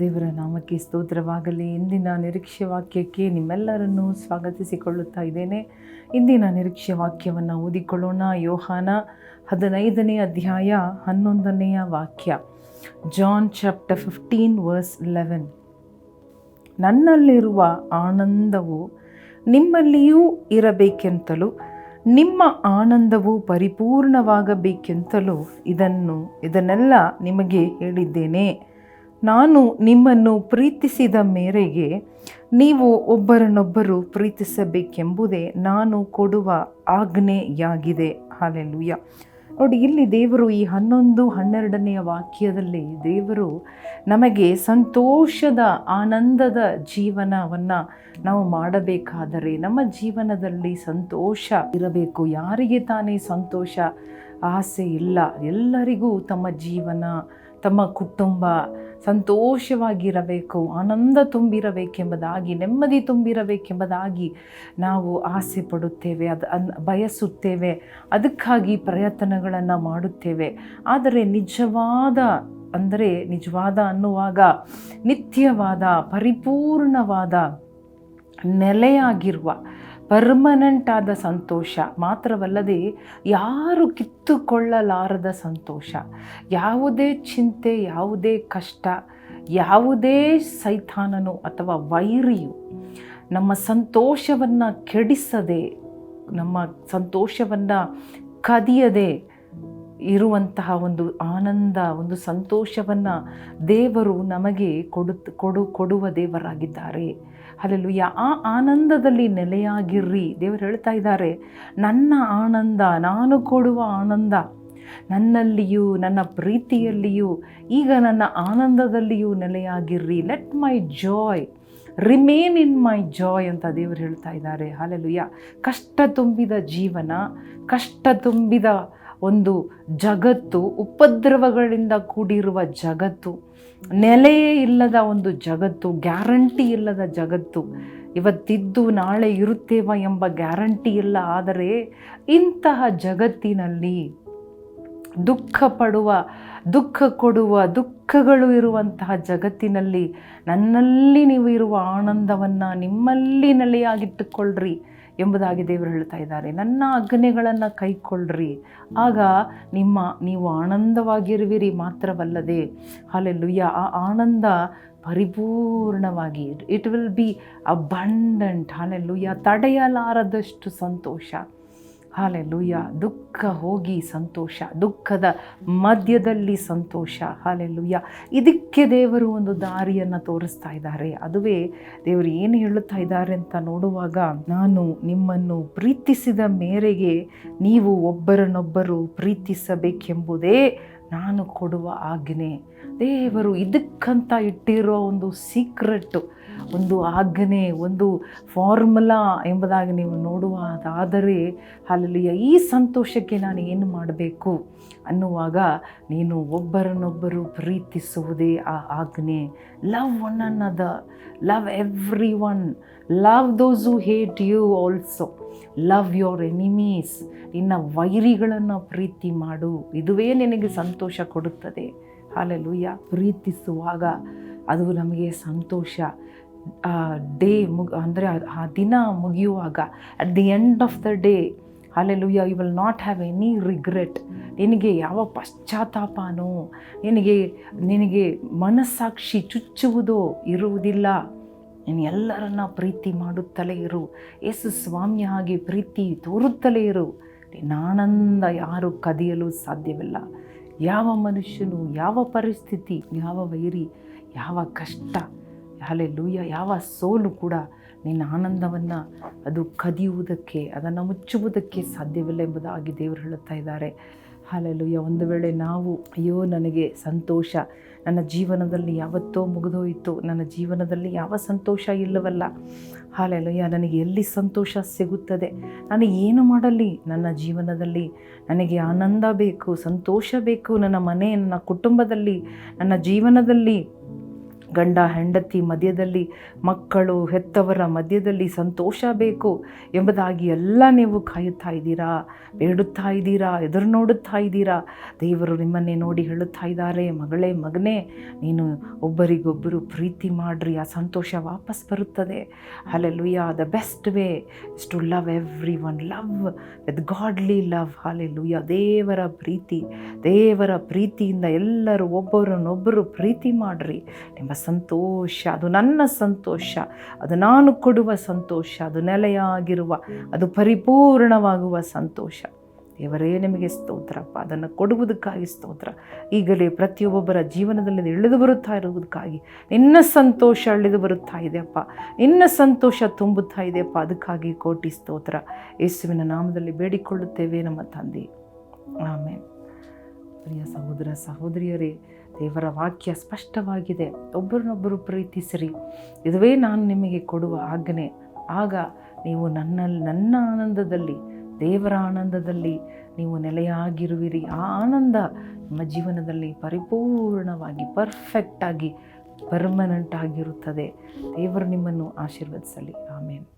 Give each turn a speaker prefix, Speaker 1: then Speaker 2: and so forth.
Speaker 1: ದೇವರ ನಾಮಕ್ಕೆ ಸ್ತೋತ್ರವಾಗಲಿ. ಇಂದಿನ ನಿರೀಕ್ಷೆ ವಾಕ್ಯಕ್ಕೆ ನಿಮ್ಮೆಲ್ಲರನ್ನು ಸ್ವಾಗತಿಸಿಕೊಳ್ಳುತ್ತಾ ಇದ್ದೇನೆ. ಇಂದಿನ ನಿರೀಕ್ಷೆ ವಾಕ್ಯವನ್ನು ಓದಿಕೊಳ್ಳೋಣ. ಯೋಹಾನ ಹದಿನೈದನೇ ಅಧ್ಯಾಯ ಹನ್ನೊಂದನೆಯ ವಾಕ್ಯ. John chapter fifteen verse eleven. ನನ್ನಲ್ಲಿರುವ ಆನಂದವು ನಿಮ್ಮಲ್ಲಿಯೂ ಇರಬೇಕೆಂತಲೂ, ನಿಮ್ಮ ಆನಂದವು ಪರಿಪೂರ್ಣವಾಗಬೇಕೆಂತಲೂ ಇದನ್ನು ಇದನ್ನೆಲ್ಲ ನಿಮಗೆ ಹೇಳಿದ್ದೇನೆ. ನಾನು ನಿಮ್ಮನ್ನು ಪ್ರೀತಿಸಿದ ಮೇರೆಗೆ ನೀವು ಒಬ್ಬರನ್ನೊಬ್ಬರು ಪ್ರೀತಿಸಬೇಕೆಂಬುದೇ ನಾನು ಕೊಡುವ ಆಜ್ಞೆಯಾಗಿದೆ. ಹಾಲೆಲುಯ್ಯ ನೋಡಿ, ಇಲ್ಲಿ ದೇವರು ಈ ಹನ್ನೊಂದು, ಹನ್ನೆರಡನೆಯ ವಾಕ್ಯದಲ್ಲಿ ದೇವರು ನಮಗೆ ಸಂತೋಷದ, ಆನಂದದ ಜೀವನವನ್ನು ನಾವು ಮಾಡಬೇಕಾದರೆ ನಮ್ಮ ಜೀವನದಲ್ಲಿ ಸಂತೋಷ ಇರಬೇಕು. ಯಾರಿಗೆ ತಾನೇ ಸಂತೋಷ, ಆಸೆ ಇಲ್ಲ. ಎಲ್ಲರಿಗೂ ತಮ್ಮ ಜೀವನ, ತಮ್ಮ ಕುಟುಂಬ ಸಂತೋಷವಾಗಿರಬೇಕು, ಆನಂದ ತುಂಬಿರಬೇಕೆಂಬುದಾಗಿ, ನೆಮ್ಮದಿ ತುಂಬಿರಬೇಕೆಂಬುದಾಗಿ ನಾವು ಆಸೆ ಪಡುತ್ತೇವೆ ಅದು ಅನ್ ಬಯಸುತ್ತೇವೆ, ಅದಕ್ಕಾಗಿ ಪ್ರಯತ್ನಗಳನ್ನು ಮಾಡುತ್ತೇವೆ. ಆದರೆ ನಿಜವಾದ ಅಂದರೆ ನಿಜವಾದ ಅನ್ನುವಾಗ ನಿತ್ಯವಾದ, ಪರಿಪೂರ್ಣವಾದ ನೆಲೆಯಾಗಿರುವ ಪರ್ಮನೆಂಟ್ ಆದ ಸಂತೋಷ. ಮಾತ್ರವಲ್ಲದೆ ಯಾರು ಕಿತ್ತುಕೊಳ್ಳಲಾರದ ಸಂತೋಷ. ಯಾವುದೇ ಚಿಂತೆ, ಯಾವುದೇ ಕಷ್ಟ, ಯಾವುದೇ ಸೈತಾನನು ಅಥವಾ ವೈರಿಯು ನಮ್ಮ ಸಂತೋಷವನ್ನು ಕೆಡಿಸದೆ, ನಮ್ಮ ಸಂತೋಷವನ್ನು ಕದಿಯದೆ ಇರುವಂತಹ ಒಂದು ಆನಂದ, ಒಂದು ಸಂತೋಷವನ್ನು ದೇವರು ನಮಗೆ ಕೊಡು ಕೊಡು, ಕೊಡುವ ದೇವರಾಗಿದ್ದಾರೆ. ಅಲ್ಲೂ ಆ ಆನಂದದಲ್ಲಿ ನೆಲೆಯಾಗಿರ್ರಿ. ದೇವರು ಹೇಳ್ತಾ ಇದ್ದಾರೆ, ನನ್ನ ಆನಂದ, ನಾನು ಕೊಡುವ ಆನಂದ, ನನ್ನಲ್ಲಿಯೂ, ನನ್ನ ಪ್ರೀತಿಯಲ್ಲಿಯೂ, ಈಗ ನನ್ನ ಆನಂದದಲ್ಲಿಯೂ ನೆಲೆಯಾಗಿರ್ರಿ. Let my joy remain in my joy ಅಂತ ದೇವರು ಹೇಳ್ತಾ ಇದ್ದಾರೆ. ಹಾಲೆಲುಯ್ಯ ಕಷ್ಟ ತುಂಬಿದ ಜೀವನ, ಕಷ್ಟ ತುಂಬಿದ ಒಂದು ಜಗತ್ತು, ಉಪದ್ರವಗಳಿಂದ ಕೂಡಿರುವ ಜಗತ್ತು. ನೆಲೆಯೇ ಇಲ್ಲದ ಒಂದು ಜಗತ್ತು, ಗ್ಯಾರಂಟಿ ಇಲ್ಲದ ಜಗತ್ತು. ಇವತ್ತಿದ್ದು ನಾಳೆ ಇರುತ್ತೇವ ಎಂಬ ಗ್ಯಾರಂಟಿ ಇಲ್ಲ, ಆದರೆ ಇಂತಹ ಜಗತ್ತಿನಲ್ಲಿ ದುಃಖ ಪಡುವ, ದುಃಖ ಕೊಡುವ, ದುಃಖಗಳು ಇರುವಂತಹ ಜಗತ್ತಿನಲ್ಲಿ ನನ್ನಲ್ಲಿ ನೀವು ಇರುವ ಆನಂದವನ್ನು ನಿಮ್ಮಲ್ಲಿ ನೆಲೆಯಾಗಿಟ್ಟುಕೊಳ್ಳ್ರಿ ಎಂಬುದಾಗಿ ದೇವರು ಹೇಳ್ತಾ ಇದ್ದಾರೆ. ನನ್ನ ಆಜ್ಞೆಗಳನ್ನು ಕೈಕೊಳ್ಳ್ರಿ ಆಗ ನಿಮ್ಮ ನೀವು ಆನಂದವಾಗಿರುವಿರಿ ಮಾತ್ರವಲ್ಲದೆ ಹಾಲೆಲ್ಲುಯ್ಯ ಆ ಆನಂದ ಪರಿಪೂರ್ಣವಾಗಿ it will be abundant hallelujah ತಡೆಯಲಾರದಷ್ಟು ಸಂತೋಷ. ಹಾಲೆಲ್ಲುಯ್ಯ ದುಃಖ ಹೋಗಿ ಸಂತೋಷ, ದುಃಖದ ಮಧ್ಯದಲ್ಲಿ ಸಂತೋಷ. ಹಾಲೆಲ್ಲುಯ್ಯ ಇದಕ್ಕೆ ದೇವರು ಒಂದು ದಾರಿಯನ್ನು ತೋರಿಸ್ತಾ ಇದ್ದಾರೆ. ಅದುವೇ ದೇವರು ಏನು ಹೇಳುತ್ತಾ ಇದ್ದಾರೆ ಅಂತ ನೋಡುವಾಗ ನಾನು ನಿಮ್ಮನ್ನು ಪ್ರೀತಿಸಿದ ಮೇರೆಗೆ ನೀವು ಒಬ್ಬರನ್ನೊಬ್ಬರು ಪ್ರೀತಿಸಬೇಕೆಂಬುದೇ ನಾನು ಕೊಡುವ ಆಜ್ಞೆ. ದೇವರು ಇದಕ್ಕಂತ ಇಟ್ಟಿರೋ ಒಂದು ಸೀಕ್ರೆಟ್ಟು ಒಂದು ಆಜ್ಞೆ ಒಂದು ಫಾರ್ಮುಲಾ ಎಂಬುದಾಗಿ ನೀವು ನೋಡುವುದಾದರೆ ಅಲ್ಲಿಯ ಈ ಸಂತೋಷಕ್ಕೆ ನಾನು ಏನು ಮಾಡಬೇಕು ಅನ್ನುವಾಗ ನೀನು ಒಬ್ಬರನ್ನೊಬ್ಬರು ಪ್ರೀತಿಸುವುದೇ ಆ ಆಜ್ಞೆ ಲವ್ ಒನ್ ಅನ್ನದ love everyone love those who hate you also love your enemies ನಿನ್ನ ವೈರಿಗಳನ್ನು ಪ್ರೀತಿ ಮಾಡು. ಇದುವೇ ನಿನಗೆ ಸಂತೋಷ ಕೊಡುತ್ತದೆ. ಹಾಲೆಲುಯ್ಯ ಪ್ರೀತಿಸುವಾಗ ಅದು ನಮಗೆ ಸಂತೋಷ. ಡೇ ಮುಗ್, ಅಂದರೆ ಆ ದಿನ ಮುಗಿಯುವಾಗ at the end of the day hallelujah you will not have any regret ನಿನಗೆ ಯಾವ ಪಶ್ಚಾತ್ತಾಪನೋ, ನಿನಗೆ ನಿನಗೆ ಮನಸ್ಸಾಕ್ಷಿ ಚುಚ್ಚುವುದೋ ಇರುವುದಿಲ್ಲ. ನೀನು ಎಲ್ಲರನ್ನ ಪ್ರೀತಿ ಮಾಡುತ್ತಲೇ ಇರು. ಯೇಸು ಸ್ವಾಮಿಯ ಹಾಗೆ ಪ್ರೀತಿ ತೋರುತ್ತಲೇ ಇರು. ಆನಂದ ಯಾರು ಕದಿಯಲು ಸಾಧ್ಯವಿಲ್ಲ. ಯಾವ ಮನುಷ್ಯನು ಯಾವ ಪರಿಸ್ಥಿತಿ, ಯಾವ ವೈರಿ, ಯಾವ ಕಷ್ಟ ಲೂಯ್ಯ ಯಾವ ಸೋಲು ಕೂಡ ನಿನ್ನ ಆನಂದವನ್ನು ಅದು ಕದಿಯುವುದಕ್ಕೆ, ಅದನ್ನು ಮುಚ್ಚುವುದಕ್ಕೆ ಸಾಧ್ಯವಿಲ್ಲ ಎಂಬುದಾಗಿ ದೇವರು ಹೇಳುತ್ತಾ ಇದ್ದಾರೆ. ಹಾಲೆಲುಯ್ಯ ಒಂದು ವೇಳೆ ನಾವು, ಅಯ್ಯೋ, ನನಗೆ ಸಂತೋಷ, ನನ್ನ ಜೀವನದಲ್ಲಿ ಯಾವತ್ತೋ ಮುಗಿದೋಯಿತು, ನನ್ನ ಜೀವನದಲ್ಲಿ ಯಾವ ಸಂತೋಷ ಇಲ್ಲವಲ್ಲ ಹಾಲೆಲುಯ್ಯ ನನಗೆ ಎಲ್ಲಿ ಸಂತೋಷ ಸಿಗುತ್ತದೆ? ನಾನು ಏನು ಮಾಡಲಿ? ನನ್ನ ಜೀವನದಲ್ಲಿ ನನಗೆ ಆನಂದ ಬೇಕು, ಸಂತೋಷ ಬೇಕು, ನನ್ನ ಮನೆ ನನ್ನ ಕುಟುಂಬದಲ್ಲಿ, ನನ್ನ ಜೀವನದಲ್ಲಿ ಗಂಡ ಹೆಂಡತಿ ಮಧ್ಯದಲ್ಲಿ, ಮಕ್ಕಳು ಹೆತ್ತವರ ಮಧ್ಯದಲ್ಲಿ ಸಂತೋಷ ಬೇಕು ಎಂಬುದಾಗಿ ಎಲ್ಲ ನೀವು ಕಾಯುತ್ತಾ ಇದ್ದೀರಾ? ಬೇಡುತ್ತಾ ಇದ್ದೀರಾ? ಎದುರು ನೋಡುತ್ತಾ ಇದ್ದೀರಾ? ದೇವರು ನಿಮ್ಮನ್ನೇ ನೋಡಿ ಹೇಳುತ್ತಾ ಇದ್ದಾರೆ. ಮಗಳೇ, ಮಗನೇ, ನೀನು ಒಬ್ಬರಿಗೊಬ್ಬರು ಪ್ರೀತಿ ಮಾಡ್ರಿ. ಆ ಸಂತೋಷ ವಾಪಸ್ ಬರುತ್ತದೆ. Hallelujah the best way is to love everyone love with godly love hallelujah ದೇವರ ಪ್ರೀತಿ, ದೇವರ ಪ್ರೀತಿಯಿಂದ ಎಲ್ಲರೂ ಒಬ್ಬರನ್ನೊಬ್ಬರು ಪ್ರೀತಿ ಮಾಡ್ರಿ. ನಿಮ್ಮ ಸಂತೋಷ, ಅದು ನನ್ನ ಸಂತೋಷ, ಅದು ನಾನು ಕೊಡುವ ಸಂತೋಷ, ಅದು ನೆಲೆಯಾಗಿರುವ, ಅದು ಪರಿಪೂರ್ಣವಾಗುವ ಸಂತೋಷ. ದೇವರೇ, ನಿಮಗೆ ಸ್ತೋತ್ರಪ್ಪ ಅದನ್ನು ಕೊಡುವುದಕ್ಕಾಗಿ ಸ್ತೋತ್ರ. ಈಗಲೇ ಪ್ರತಿಯೊಬ್ಬೊಬ್ಬರ ಜೀವನದಲ್ಲಿ ಇಳಿದು ಬರುತ್ತಾ ಇರುವುದಕ್ಕಾಗಿ ನಿನ್ನ ಸಂತೋಷ ಇಳಿದು ಬರುತ್ತಾ ಇದೆಯಪ್ಪ ನಿನ್ನ ಸಂತೋಷ ತುಂಬುತ್ತಾ ಇದೆಯಪ್ಪ ಅದಕ್ಕಾಗಿ ಕೋಟಿ ಸ್ತೋತ್ರ. ಯೇಸುವಿನ ನಾಮದಲ್ಲಿ ಬೇಡಿಕೊಳ್ಳುತ್ತೇವೆ ನಮ್ಮ ತಂದೆ. ಆಮೇಲೆ ಪ್ರಿಯ ಸಹೋದರ, ಸಹೋದರಿಯರೇ ದೇವರ ವಾಕ್ಯ ಸ್ಪಷ್ಟವಾಗಿದೆ. ಒಬ್ಬರನ್ನೊಬ್ಬರು ಪ್ರೀತಿಸಿರಿ. ಇದುವೇ ನಾನು ನಿಮಗೆ ಕೊಡುವ ಆಜ್ಞೆ. ಆಗ ನೀವು ನನ್ನಲ್ಲಿ ನನ್ನ ಆನಂದದಲ್ಲಿ, ದೇವರ ಆನಂದದಲ್ಲಿ ನೀವು ನೆಲೆಯಾಗಿರುವಿರಿ. ಆ ಆನಂದ ನಿಮ್ಮ ಜೀವನದಲ್ಲಿ ಪರಿಪೂರ್ಣವಾಗಿ ಪರ್ಫೆಕ್ಟಾಗಿ ಪರ್ಮನೆಂಟ್ ಆಗಿರುತ್ತದೆ. ದೇವರು ನಿಮ್ಮನ್ನು ಆಶೀರ್ವದಿಸಲಿ. ಆಮೇಲೆ